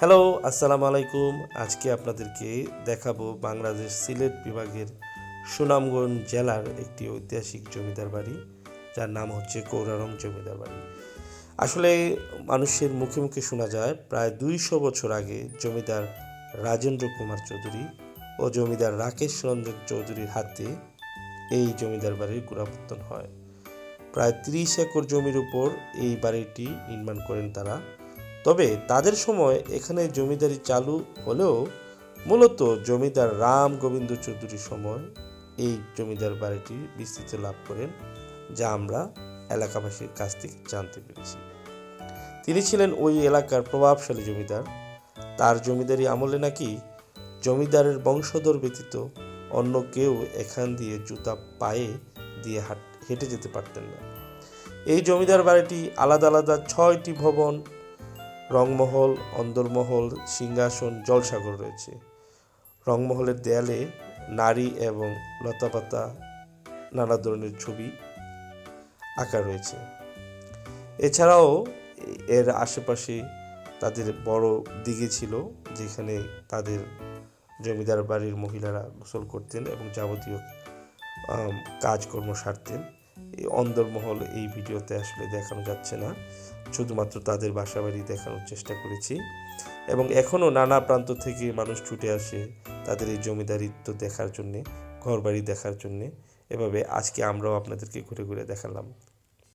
Hello, আসসালামু আলাইকুম। আজকে আপনাদেরকে দেখাবো বাংলাদেশ সিলেট বিভাগের সুনামগঞ্জ জেলার একটি ঐতিহাসিক জমিদার বাড়ি, যার নাম হচ্ছে কৌরারং জমিদার বাড়ি। আসলে মানুষের মুখে মুখে শোনা যায়, প্রায় দুইশো বছর আগে জমিদার রাজেন্দ্র কুমার চৌধুরী ও জমিদার রাকেশ রঞ্জন চৌধুরীর হাতে এই জমিদার বাড়ির গোড়াপত্তন হয়। প্রায় তিরিশ একর জমির উপর এই বাড়িটি নির্মাণ করেন তারা। তবে তাদের সময় এখানে জমিদারি চালু হলেও মূলত জমিদার রাম গোবিন্দ চৌধুরীর সময় এই জমিদার বাড়িটি বিস্তৃত লাভ করেন, যা আমরা এলাকাবাসীর কাছ থেকে জানতে পেরেছি। তিনি ছিলেন ওই এলাকার প্রভাবশালী জমিদার। তার জমিদারি আমলে নাকি জমিদারের বংশধর ব্যতীত অন্য কেউ এখান দিয়ে জুতা পায়ে দিয়ে হাট যেতে পারতেন না। এই জমিদার বাড়িটি আলাদা আলাদা ছয়টি ভবন রংমহল, অন্দরমহল, সিংহাসন, জলসাগর রয়েছে। রংমহলের দেয়ালে নারী এবং লতাপাতা নানা ধরনের ছবি আঁকা রয়েছে। এছাড়াও এর আশেপাশে তাদের বড় দিঘি ছিল, যেখানে তাদের জমিদার বাড়ির মহিলারা গোসল করতেন এবং যাবতীয় কাজকর্ম সারতেন। অন্দরমহল এই ভিডিওতে আসলে দেখানো যাচ্ছে না। শুধুমাত্র তাদের বাসা বাড়ি দেখানোর চেষ্টা করেছি। এবং এখনও নানা প্রান্ত থেকে মানুষ ছুটে আসে তাদের এই জমিদারিত্ব দেখার জন্যে, ঘরবাড়ি দেখার জন্যে। এভাবে আজকে আমরাও আপনাদেরকে ঘুরে ঘুরে দেখালাম।